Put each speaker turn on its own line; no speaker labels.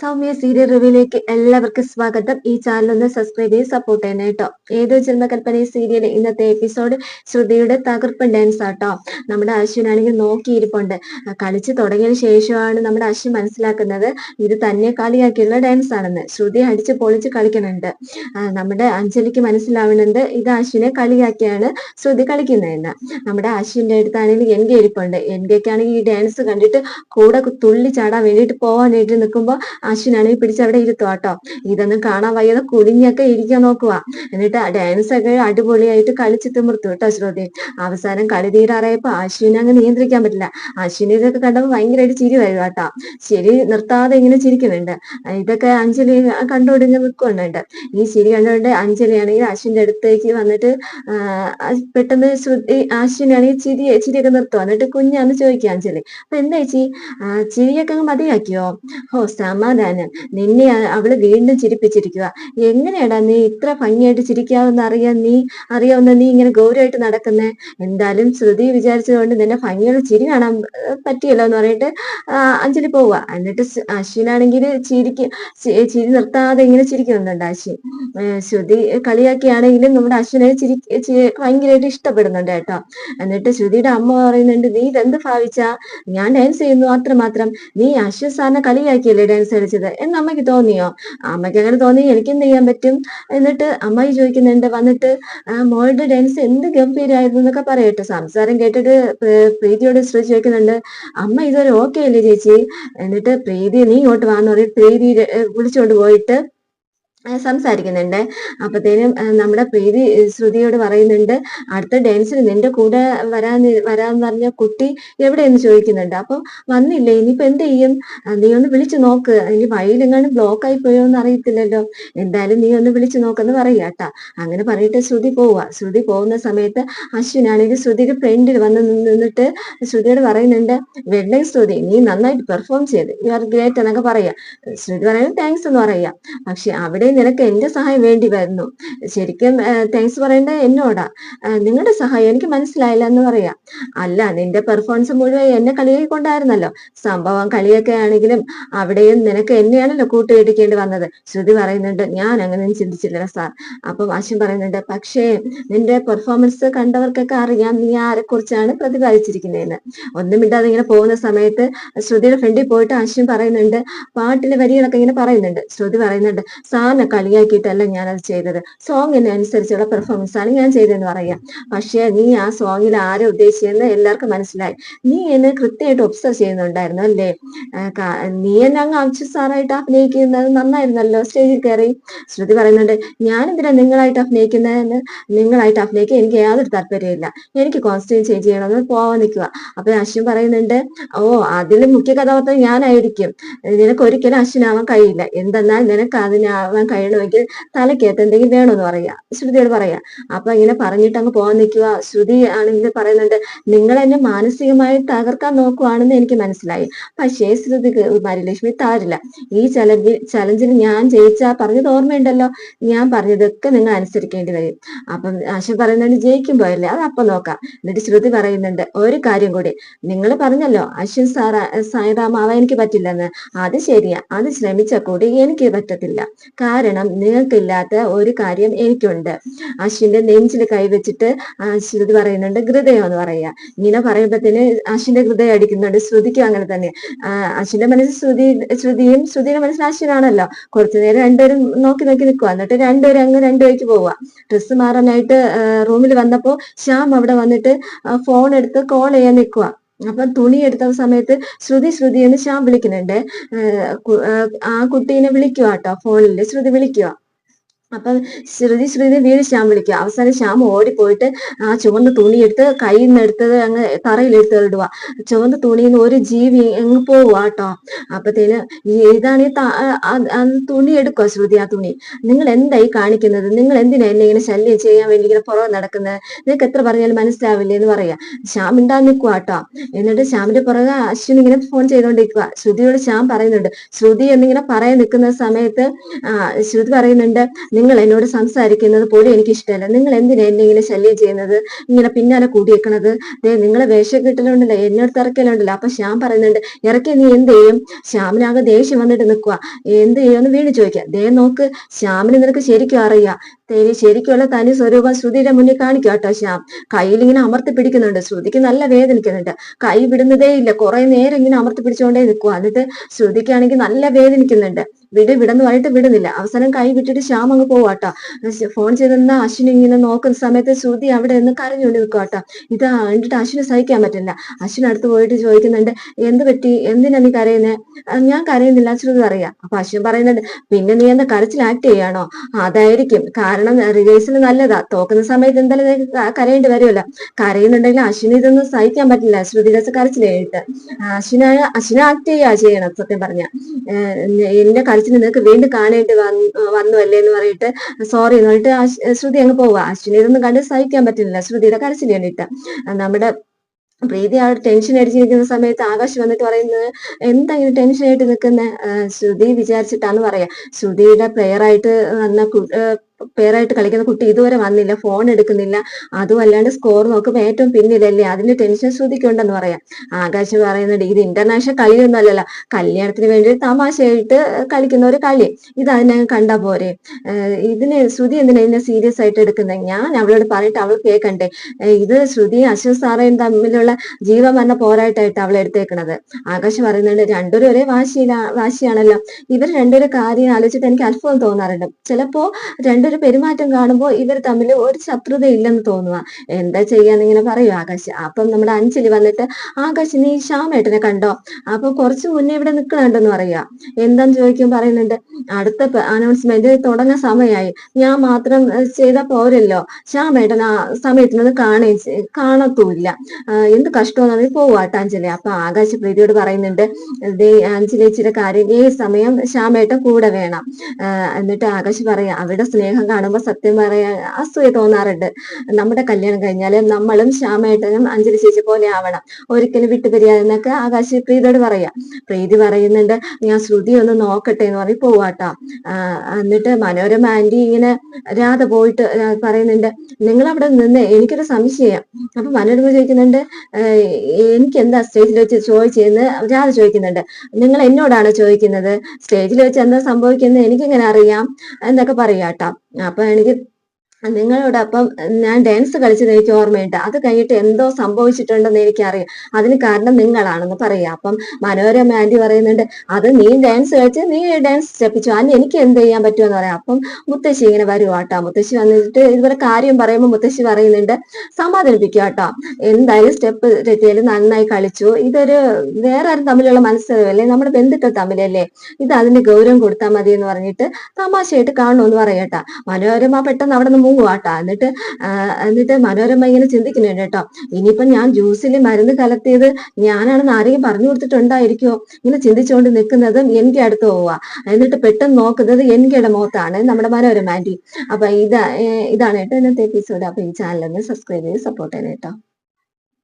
Soumya serial റിവ്യൂലേക്ക് എല്ലാവർക്കും സ്വാഗതം. ഈ ചാനൽ ഒന്ന് സബ്സ്ക്രൈബ് ചെയ്ത് സപ്പോർട്ട് ചെയ്യണം കേട്ടോ. ഏതോ ജന്മകൽപ്പന സീരിയൽ ഇന്നത്തെ എപ്പിസോഡ് ശ്രുതിയുടെ തകർപ്പൻ ഡാൻസ് ആട്ടോ. നമ്മുടെ അശ്വിനാണെങ്കിൽ നോക്കിയിരിപ്പുണ്ട്. കളിച്ച് തുടങ്ങിയതിന് ശേഷമാണ് നമ്മുടെ അശ്വിൻ മനസ്സിലാക്കുന്നത് ഇത് തന്നെ കളിയാക്കിയുള്ള ഡാൻസ് ആണെന്ന്. ശ്രുതി അടിച്ച് പൊളിച്ച് കളിക്കുന്നുണ്ട്. നമ്മുടെ അഞ്ജലിക്ക് മനസ്സിലാവുന്നുണ്ട് ഇത് അശ്വിനെ കളിയാക്കിയാണ് ശ്രുതി കളിക്കുന്നതെന്ന്. നമ്മുടെ അശ്വിന്റെ അടുത്താണെങ്കിൽ എൻകെ ഇരിപ്പുണ്ട്. എൻകെക്കാണെങ്കിൽ ഈ ഡാൻസ് കണ്ടിട്ട് കൂടെ തുള്ളി ചാടാൻ വേണ്ടിയിട്ട് വേണ്ടി നിൽക്കുമ്പോൾ അശ്വിനാണെങ്കിൽ പിടിച്ച് അവിടെ ഇരുത്തുക കേട്ടോ ഇതൊന്നും കാണാൻ വയ്യാതെ കുനിഞ്ഞൊക്കെ ഇരിക്കാൻ നോക്കുക എന്നിട്ട് ഡാൻസ് ഒക്കെ അടിപൊളിയായിട്ട് കളിച്ച് തിമിർത്തു കേട്ടോ ശ്രുതി. അവസാനം കളി തീരാറായപ്പോ അശ്വിനെ അങ്ങ് നിയന്ത്രിക്കാൻ പറ്റില്ല. അശ്വിനെ ഇതൊക്കെ കണ്ടപ്പോൾ ഭയങ്കരമായിട്ട് ചിരി വരും കേട്ടോ ശരി നിർത്താതെ ഇങ്ങനെ ചിരിക്കുന്നുണ്ട്. ഇതൊക്കെ അഞ്ജലി കണ്ടുകൊടുങ്ങി നിൽക്കുന്നുണ്ട് ഈ ചിരി കണ്ടുകൊണ്ട് അഞ്ജലിയാണെങ്കിൽ അശ്വിന്റെ അടുത്തേക്ക് വന്നിട്ട് പെട്ടെന്ന് ശ്രുതി അശ്വിനാണെങ്കിൽ ചിരി ചിരിയൊക്കെ നിർത്തുക എന്നിട്ട് കുഞ്ഞാന്ന് ചോദിക്കുക അഞ്ജലി അപ്പൊ എന്താ ചേച്ചി? ചിരിയൊക്കെ അങ്ങ് മതിയാക്കിയോ? ഓ സമാ സമാധാനം നിന്നെ അവൾ വീണ്ടും ചിരിപ്പിച്ചിരിക്കുക എങ്ങനെയാടാ നീ ഇത്ര ഭംഗിയായിട്ട് ചിരിക്കാവുന്ന അറിയാൻ നീ? അറിയാവുന്ന നീ ഇങ്ങനെ ഗൗരവമായിട്ട് നടക്കുന്നേ? എന്തായാലും ശ്രുതി വിചാരിച്ചതുകൊണ്ട് നിന്നെ ഭംഗിയുള്ള ചിരി കാണാൻ പറ്റിയല്ലോ എന്ന് പറഞ്ഞിട്ട് അഞ്ജലി പോവുക എന്നിട്ട് അശ്വിനാണെങ്കിൽ ചിരിക്ക് ചിരി നിർത്താതെ ഇങ്ങനെ ചിരിക്കുന്നുണ്ട് അശ്വിൻ. ശ്രുതി കളിയാക്കിയാണെങ്കിലും നമ്മുടെ അശ്വിനെ ചിരി ഭയങ്കരമായിട്ട് ഇഷ്ടപ്പെടുന്നുണ്ട് കേട്ടോ. എന്നിട്ട് ശ്രുതിയുടെ അമ്മ പറയുന്നുണ്ട് നീ ഇതെന്ത് ഭാവിച്ചാ? ഞാൻ ഡാൻസ് ചെയ്യുന്നു മാത്രം നീ അശ്വിൻ സാറിനെ കളിയാക്കിയല്ലേ ഡാൻസ് കളിച്ചത് എന്ന് അമ്മയ്ക്ക് തോന്നിയോ? അമ്മയ്ക്ക് അങ്ങനെ തോന്നി. എനിക്ക് എന്ത് ചെയ്യാൻ പറ്റും? എന്നിട്ട് അമ്മായി ചോദിക്കുന്നുണ്ട്. വന്നിട്ട് മോളുടെ ഡാൻസ് എന്ത് ഗംഭീരായിരുന്നു എന്നൊക്കെ പറയട്ടെ. സംസാരം കേട്ടിട്ട് പ്രീതിയോട് ശ്രീ ചോദിക്കുന്നുണ്ട്. അമ്മ ഇതൊരു ഓക്കെ അല്ലേ ചേച്ചി? എന്നിട്ട് പ്രീതി നീ ഇങ്ങോട്ട് വാന്ന് പറയും പ്രീതി വിളിച്ചുകൊണ്ട് പോയിട്ട് സംസാരിക്കുന്നുണ്ട്. അപ്പത്തേനും നമ്മുടെ പ്രീതി ശ്രുതിയോട് പറയുന്നുണ്ട് അടുത്ത ഡാൻസിന് നിന്റെ കൂടെ വരാൻ വരാന്ന് പറഞ്ഞ കുട്ടി എവിടെയെന്ന് ചോദിക്കുന്നുണ്ട്. അപ്പം വന്നില്ലേ ഇനിയിപ്പോ എന്ത് ചെയ്യും? നീ ഒന്ന് വിളിച്ചു നോക്ക്. ഇനി വഴിയിലെങ്ങാനും ബ്ലോക്ക് ആയി പോയോ എന്ന് അറിയത്തില്ലല്ലോ. എന്തായാലും നീ ഒന്ന് വിളിച്ചു നോക്കെന്ന് പറയാട്ടാ. അങ്ങനെ പറഞ്ഞിട്ട് ശ്രുതി പോവുക ശ്രുതി പോകുന്ന സമയത്ത് അശ്വിനാണെങ്കിൽ ശ്രുതിക്ക് ഫ്രണ്ടിൽ വന്ന് നിന്നിട്ട് ശ്രുതിയോട് പറയുന്നുണ്ട് വെള്ളി ശ്രുതി നീ നന്നായിട്ട് പെർഫോം ചെയ്ത്. യു ആർ ഗ്രേറ്റ് എന്നൊക്കെ പറയാ. ശ്രുതി പറയുന്നത് താങ്ക്സ് എന്ന് പറയാ. പക്ഷെ അവിടെ നിനക്ക് എന്റെ സഹായം വേണ്ടി വരുന്നു. ശരിക്കും താങ്ക്സ് പറയേണ്ട എന്നോടാ. നിങ്ങളുടെ സഹായം എനിക്ക് മനസ്സിലായില്ല എന്ന് പറയാ. അല്ല നിന്റെ പെർഫോമൻസ് മുഴുവൻ എന്നെ കളിയാക്കിക്കൊണ്ടായിരുന്നല്ലോ. സംഭവം കളിയൊക്കെ ആണെങ്കിലും അവിടെയും നിനക്ക് എന്നെയാണല്ലോ കൂട്ടുകെട്ടിക്കേണ്ടി വന്നത്. ശ്രുതി പറയുന്നുണ്ട് ഞാൻ അങ്ങനെ ചിന്തിച്ചില്ല സാർ. അപ്പം അശ്വൻ പറയുന്നുണ്ട് പക്ഷേ നിന്റെ പെർഫോമൻസ് കണ്ടവർക്കൊക്കെ അറിയാം നീ ആരെ കുറിച്ചാണ് പ്രതിപാദിച്ചിരിക്കുന്നതെന്ന്. ഒന്നും മിണ്ടാതെ ഇങ്ങനെ പോകുന്ന സമയത്ത് ശ്രുതിയുടെ ഫ്രണ്ടിൽ പോയിട്ട് അശ്വിൻ പറയുന്നുണ്ട് പാട്ടിലെ വരികളൊക്കെ ഇങ്ങനെ പറയുന്നുണ്ട്. ശ്രുതി പറയുന്നുണ്ട് സാറിനെ കളിയാക്കിയിട്ടല്ല ഞാനത് ചെയ്തത്. സോങ്ങിന് അനുസരിച്ചുള്ള പെർഫോമൻസ് ആണ് ഞാൻ ചെയ്തതെന്ന് പറയാം. പക്ഷേ നീ ആ സോങ്ങിൽ ആരെ ഉദ്ദേശിച്ചെന്ന് എല്ലാവർക്കും മനസ്സിലായി. നീ എന്നെ കൃത്യമായിട്ട് ഒബ്സർവ് ചെയ്യുന്നുണ്ടായിരുന്നു അല്ലേ? നീ എന്നെ അങ്ങ് അംശു സാറായിട്ട് അഭിനയിക്കുന്നത് നന്നായിരുന്നല്ലോ? സ്റ്റേജിൽ കയറി. ശ്രുതി പറയുന്നുണ്ട് ഞാൻ എന്തിനാ നിങ്ങളായിട്ട് അഭിനയിക്കുന്നതെന്ന്? നിങ്ങളായിട്ട് അഭിനയിക്കാൻ എനിക്ക് യാതൊരു താല്പര്യമില്ല എനിക്ക് കോസ്റ്റ്യൂം ചേഞ്ച് ചെയ്യണമെന്ന് പോവാൻ നിൽക്കുക. അപ്പൊ അശ്വിൻ പറയുന്നുണ്ട് ഓ അതിൽ മുഖ്യ കഥാപാത്രം ഞാനായിരിക്കും. നിനക്ക് ഒരിക്കലും അശ്വിനാവാൻ കഴിയില്ല. എന്തെന്നാൽ നിനക്ക് അതിനാവാൻ കഴിയണമെങ്കിൽ തലയ്ക്കകത്ത് എന്തെങ്കിലും വേണമെന്ന് പറയാ ശ്രുതിയോട് പറയാ അപ്പൊ ഇങ്ങനെ പറഞ്ഞിട്ട് അങ്ങ് പോകാൻ നിൽക്കുക. ശ്രുതി ആണെങ്കിൽ പറയുന്നുണ്ട് നിങ്ങൾ എന്നെ മാനസികമായി തകർക്കാൻ നോക്കുവാണെന്ന് എനിക്ക് മനസ്സിലായി. പക്ഷേ ശ്രുതി മരിലക്ഷ്മി താരില്ല. ഈ ചലഞ്ച് ചലഞ്ചിൽ ഞാൻ ജയിച്ചാ പറഞ്ഞത് ഓർമ്മയുണ്ടല്ലോ? ഞാൻ പറഞ്ഞതൊക്കെ നിങ്ങൾ അനുസരിക്കേണ്ടി വരും. അപ്പം ആശ പറയുന്നുണ്ട് ജയിക്കുമ്പോഴല്ലേ അത് അപ്പൊ നോക്കാം. എന്നിട്ട് ശ്രുതി പറയുന്നുണ്ട് ഒരു കാര്യം കൂടി. നിങ്ങൾ പറഞ്ഞല്ലോ അശ്വിൻ സാറ സായിറാമാവാൻ എനിക്ക് പറ്റില്ലെന്ന്. അത് ശരിയാ. അത് ശ്രമിച്ച കൂടി എനിക്ക് പറ്റത്തില്ല. കാരണം നിങ്ങൾക്കില്ലാത്ത ഒരു കാര്യം എനിക്കുണ്ട്. അശ്വിന്റെ നെഞ്ചിൽ കൈവച്ചിട്ട് ശ്രുതി പറയുന്നുണ്ട് ഹൃദയം എന്ന് പറയാ ഇങ്ങനെ പറയുമ്പോഴത്തേന് അശ്വിന്റെ ഹൃദയം അടിക്കുന്നുണ്ട്. ശ്രുതിക്കും അങ്ങനെ തന്നെ. അശ്വിന്റെ മനസ്സിൽ ശ്രുതി ശ്രുതിയും ശ്രുതിയുടെ മനസ്സിൽ അശ്വിനാണല്ലോ കുറച്ചു നേരം രണ്ടുപേരും നോക്കി നോക്കി നിൽക്കുക എന്നിട്ട് രണ്ടുപേരും അങ്ങ് രണ്ടുപേർക്ക് പോവുക ഡ്രസ്സ് മാറാനായിട്ട് റൂമിൽ വന്നപ്പോ ശ്യാം അവിടെ വന്നിട്ട് ഫോൺ എടുത്ത് കോൾ ചെയ്യാൻ നിൽക്കുക അപ്പൊ തുണി എടുത്ത സമയത്ത് ശ്രുതി ശ്രുതി എന്ന് ശ്യാം വിളിക്കുന്നുണ്ട്. ആ കുട്ടീനെ വിളിക്കുക കേട്ടോ ഫോണിൽ ശ്രുതി വിളിക്കുക അപ്പം ശ്രുതി ശ്രുതി വീട് ശ്യാം വിളിക്കുക. അവസാനം ശ്യാം ഓടിപ്പോയിട്ട് ആ ചുവന്ന തുണിയെടുത്ത് കയ്യിൽ നിന്ന് എടുത്തത് അങ്ങ് തറയിലെടുത്ത് ഇടുക. ചുവന്ന തുണിയിൽ നിന്ന് ഒരു ജീവി അങ്ങ് പോവുക കേട്ടോ. അപ്പത്തേന് ഇതാണ് ഈ തുണി എടുക്കുക ശ്രുതി ആ തുണി. നിങ്ങൾ എന്തായി കാണിക്കുന്നത്? നിങ്ങൾ എന്തിനാ എന്നെ ഇങ്ങനെ ശല്യം ചെയ്യാൻ വേണ്ടി ഇങ്ങനെ പുറകെ നടക്കുന്നത് നിങ്ങൾക്ക് എത്ര പറഞ്ഞാലും മനസ്സിലാവില്ലേ എന്ന് പറയാ. ശ്യാം ഉണ്ടാ നിൽക്കുക കേട്ടോ. എന്നിട്ട് ശ്യാമിന്റെ പുറകെ അശ്വിൻ ഇങ്ങനെ ഫോൺ ചെയ്തുകൊണ്ടിരിക്കുക ശ്രുതിയോട് ശ്യാം പറയുന്നുണ്ട്. ശ്രുതി എന്നിങ്ങനെ പറയാൻ നിൽക്കുന്ന സമയത്ത് ശ്രുതി പറയുന്നുണ്ട് നിങ്ങൾ എന്നോട് സംസാരിക്കുന്നത് പോലും എനിക്ക് ഇഷ്ടമല്ല നിങ്ങൾ എന്തിനാ എന്നെ ഇങ്ങനെ ശല്യം ചെയ്യുന്നത്? ഇങ്ങനെ പിന്നാലെ കൂടിയേക്കണത്? നിങ്ങളെ വേഷം കിട്ടലുണ്ടല്ലോ എന്നോട് തിറക്കലുണ്ടല്ലോ അപ്പൊ ശ്യാം പറയുന്നുണ്ട് ഇറക്കി നീ എന്ത് ചെയ്യും? ശ്യാമിനാകെ ദേഷ്യം വന്നിട്ട് നിൽക്കുക എന്ത് ചെയ്യുമെന്ന് വീണ് ചോദിക്കുക ദേ നോക്ക് ശ്യാമിന് നിനക്ക് ശരിക്കും അറിയാം. തേനി ശരിക്കുള്ള തനി സ്വരൂപം ശ്രുതിയുടെ മുന്നിൽ കാണിക്കുക കേട്ടോ ശ്യാം. കയ്യിൽ ഇങ്ങനെ അമർത്തി പിടിക്കുന്നുണ്ട്. ശ്രുതിക്ക് നല്ല വേദനിക്കുന്നുണ്ട്. കൈ വിടുന്നതേ ഇല്ല. കുറെ നേരം ഇങ്ങനെ അമർത്തി പിടിച്ചുകൊണ്ടേ നിൽക്കുക എന്നിട്ട് ശ്രുതിക്കാണെങ്കിൽ നല്ല വേദനിക്കുന്നുണ്ട്. വിട് വിടന്ന് പറഞ്ഞിട്ട് വിടുന്നില്ല. അവസാനം കൈ വിട്ടിട്ട് ശ്യാം അങ്ങ് പോവാട്ടോ. ഫോൺ ചെയ്തെന്ന അശ്വിൻ ഇങ്ങനെ നോക്കുന്ന സമയത്ത് ശ്രുതി അവിടെ നിന്ന് കരഞ്ഞുകൊണ്ട് നിൽക്കുക കേട്ടോ ഇത് കണ്ടിട്ട് അശ്വിന് സഹിക്കാൻ പറ്റില്ല. അശ്വിൻ അടുത്ത് പോയിട്ട് ചോദിക്കുന്നുണ്ട് എന്ത് പറ്റി? എന്തിനാ നീ കരയുന്നത് ഞാൻ കരയുന്നില്ല ശ്രുതി അറിയാം അപ്പൊ അശ്വിൻ പറയുന്നുണ്ട് പിന്നെ നീ എന്താ കരച്ചിൽ ആക്ട് ചെയ്യാണോ? അതായിരിക്കും. കാരണം റിഹേഴ്സൽ നല്ലതാ. തോക്കുന്ന സമയത്ത് എന്തായാലും കരയേണ്ടി വരുമല്ലോ കരയുന്നുണ്ടെങ്കിൽ അശ്വിന് ഇതൊന്നും സഹിക്കാൻ പറ്റില്ല. ശ്രുതി രസ കരച്ചിൽ കഴിഞ്ഞിട്ട് അശ്വിനായ അശ്വിനെ ആക്ട് ചെയ്യാ ചെയ്യണം സത്യം പറഞ്ഞ. എന്റെ കരച്ചിൽ നിനക്ക് വീണ്ടും കാണേണ്ടി വന്നു വന്നു അല്ലേ എന്ന് പറഞ്ഞിട്ട് സോറി എന്ന് പറഞ്ഞിട്ട് ശ്രുതി അങ്ങ് പോവുക. അശ്വിനി ഇതൊന്നും കണ്ട് സഹിക്കാൻ പറ്റില്ല ശ്രുതിയുടെ കരച്ചിൽ കണ്ടിട്ട്. നമ്മുടെ പ്രീതി ആ ടെൻഷൻ അടിച്ചിരിക്കുന്ന സമയത്ത് ആകാശ് വന്നിട്ട് പറയുന്നത് എന്താ ഇങ്ങനെ ടെൻഷൻ ആയിട്ട് നിൽക്കുന്ന? ശ്രുതി വിചാരിച്ചിട്ടാന്ന് പറയാ ശ്രുതിയുടെ പ്രെയർ ആയിട്ട് വന്ന പേരായിട്ട് കളിക്കുന്ന കുട്ടി ഇതുവരെ വന്നില്ല ഫോൺ എടുക്കുന്നില്ല. അതും അല്ലാണ്ട് സ്കോർ നോക്കുമ്പോൾ ഏറ്റവും പിന്നിലല്ലേ? അതിന്റെ ടെൻഷൻ ശ്രുതിക്കുണ്ടെന്ന് പറയാം. ആകാശ് പറയുന്നുണ്ട് ഇത് ഇന്റർനാഷണൽ കളിയൊന്നും അല്ലല്ലോ. കല്യാണത്തിന് വേണ്ടി തമാശയായിട്ട് കളിക്കുന്ന ഒരു കളി. ഇത് അതിനെ കണ്ടാ പോരെ? ഇതിനെ ശ്രുതി എന്തിനാ ഇതിനെ സീരിയസ് ആയിട്ട് എടുക്കുന്നത് ഞാൻ അവളോട് പറഞ്ഞിട്ട് അവൾ കേൾക്കണ്ടേ ഇത് ശ്രുതി അശ്വത് സാറേയും തമ്മിലുള്ള ജീവൻ വന്ന പോരായിട്ടായിട്ട് അവൾ എടുത്തേക്കണത്. ആകാശ് പറയുന്നുണ്ട് രണ്ടുപേരും ഒരേ വാശിയില വാശിയാണല്ലോ. ഇവർ രണ്ടുപേരും കാര്യം ആലോചിച്ചിട്ട് എനിക്ക് അത്ഭുതം തോന്നാറുണ്ട്. ചിലപ്പോ രണ്ടുപേരും പെരുമാറ്റം കാണുമ്പോൾ ഇവർ തമ്മിൽ ഒരു ശത്രുത ഇല്ലെന്ന് തോന്നുക എന്താ ചെയ്യാന്ന് ഇങ്ങനെ പറയും ആകാശ്. അപ്പം നമ്മുടെ അഞ്ചലി വന്നിട്ട് ആകാശ് നീ ശ്യാമേട്ടനെ കണ്ടോ? അപ്പൊ കുറച്ച് മുന്നേ ഇവിടെ നിൽക്കണുണ്ടെന്ന് പറയാ എന്താന്ന് ചോദിക്കും പറയുന്നുണ്ട് അടുത്ത അനൗൺസ്മെന്റ് തുടങ്ങാൻ സമയമായി ഞാൻ മാത്രം ചെയ്ത പോരല്ലോ. ശ്യാമേട്ടൻ ആ സമയത്തിനൊന്ന് കാണേ കാണത്തുമില്ല എന്ത് കഷ്ടമെന്നു പോവാട്ടോ അഞ്ജലി. അപ്പൊ ആകാശ് പ്രീതിയോട് പറയുന്നുണ്ട് അഞ്ജലിച്ചിയുടെ കാര്യം ഈ സമയം ശ്യാമേട്ടൻ കൂടെ വേണം. എന്നിട്ട് ആകാശ് പറയാ അവരുടെ സ്നേഹം കാണുമ്പോൾ സത്യം പറയാൻ അസൂയ തോന്നാറുണ്ട്. നമ്മുടെ കല്യാണം കഴിഞ്ഞാൽ നമ്മളും ശ്യാമേട്ടനും അഞ്ജലി ചേച്ചി പോലെ ആവണം. ഒരിക്കലും വിട്ടുപിരിയാതെന്നൊക്കെ ആകാശ് പ്രീതിയോട് പറയാ. പ്രീതി പറയുന്നുണ്ട് ഞാൻ ശ്രുതി ഒന്ന് നോക്കട്ടെ എന്ന് പറഞ്ഞ് പോവാട്ടോ. എന്നിട്ട് മനോരമ ആന്റി ഇങ്ങനെ രാധ പോയിട്ട് പറയുന്നുണ്ട് നിങ്ങൾ അവിടെ നിന്ന് എനിക്കൊരു സംശയം. അപ്പൊ മനോരമ ചോദിക്കുന്നുണ്ട് എനിക്ക് എന്താ സ്റ്റേജിൽ വെച്ച് ചോദിച്ചെന്ന്? രാധ ചോദിക്കുന്നുണ്ട് നിങ്ങൾ എന്നോടാണ് ചോദിക്കുന്നത്? സ്റ്റേജിൽ വെച്ച് എന്താ സംഭവിക്കുന്നത് എനിക്കിങ്ങനെ അറിയാം? എന്നൊക്കെ പറയാട്ടോ. അപ്പൊ എനിക്ക് നിങ്ങളോടൊപ്പം ഞാൻ ഡാൻസ് കളിച്ചത് എനിക്ക് ഓർമ്മയുണ്ട്. അത് കഴിഞ്ഞിട്ട് എന്തോ സംഭവിച്ചിട്ടുണ്ടെന്ന് എനിക്കറിയാം. അതിന് കാരണം നിങ്ങളാണെന്ന് പറയാം. അപ്പം മനോരമ ആന്റി പറയുന്നുണ്ട് അത് നീ ഡാൻസ് കളിച്ച് നീ ഡാൻസ് സ്റ്റെപ്പിച്ചു അതിന് എനിക്ക് എന്ത് ചെയ്യാൻ പറ്റുമെന്ന് പറയാം. അപ്പം മുത്തശ്ശി ഇങ്ങനെ വരുവാട്ടോ മുത്തശ്ശി വന്നിട്ട് ഇതുപോലെ കാര്യം പറയുമ്പോൾ മുത്തശ്ശി പറയുന്നുണ്ട് സമാധാനിപ്പിക്കുക കേട്ടോ എന്തായാലും സ്റ്റെപ്പ് തെറ്റിയാലും നന്നായി കളിച്ചു. ഇതൊരു വേറെ ആരും തമ്മിലുള്ള മത്സരമല്ലേ? നമ്മുടെ ബന്ധുക്കൾ തമ്മിലല്ലേ? ഇത് അതിന്റെ ഗൗരവം കൊടുത്താൽ മതി എന്ന് പറഞ്ഞിട്ട് തമാശയായിട്ട് കാണുമെന്ന് പറയട്ടാ മനോരമ പെട്ടെന്ന് അവിടെ നിന്ന് മൂവാട്ടാ എന്നിട്ട് എന്നിട്ട് മനോരമ ഇങ്ങനെ ചിന്തിക്കുന്നുണ്ട് കേട്ടോ. ഇനിയിപ്പം ഞാൻ ജ്യൂസിൽ മരുന്ന് കലർത്തിയത് ഞാനാണെന്ന് ആരെയും പറഞ്ഞു കൊടുത്തിട്ടുണ്ടായിരിക്കോ ഇങ്ങനെ ചിന്തിച്ചുകൊണ്ട് നിൽക്കുന്നതും എനിക്ക് അടുത്ത് പോവാ. എന്നിട്ട് പെട്ടെന്ന് നോക്കുന്നത് എന്റെ മുഖത്താണ്. നമ്മുടെ മനോരമ ആന്റി അപ്പൊ ഇതാ ഇതാണ് കേട്ടോ ഇന്നത്തെ എപ്പിസോഡ് അപ്പൊ ഈ ചാനൽ ഒന്ന് സബ്സ്ക്രൈബ് ചെയ്ത് സപ്പോർട്ട് ചെയ്യണം കേട്ടോ.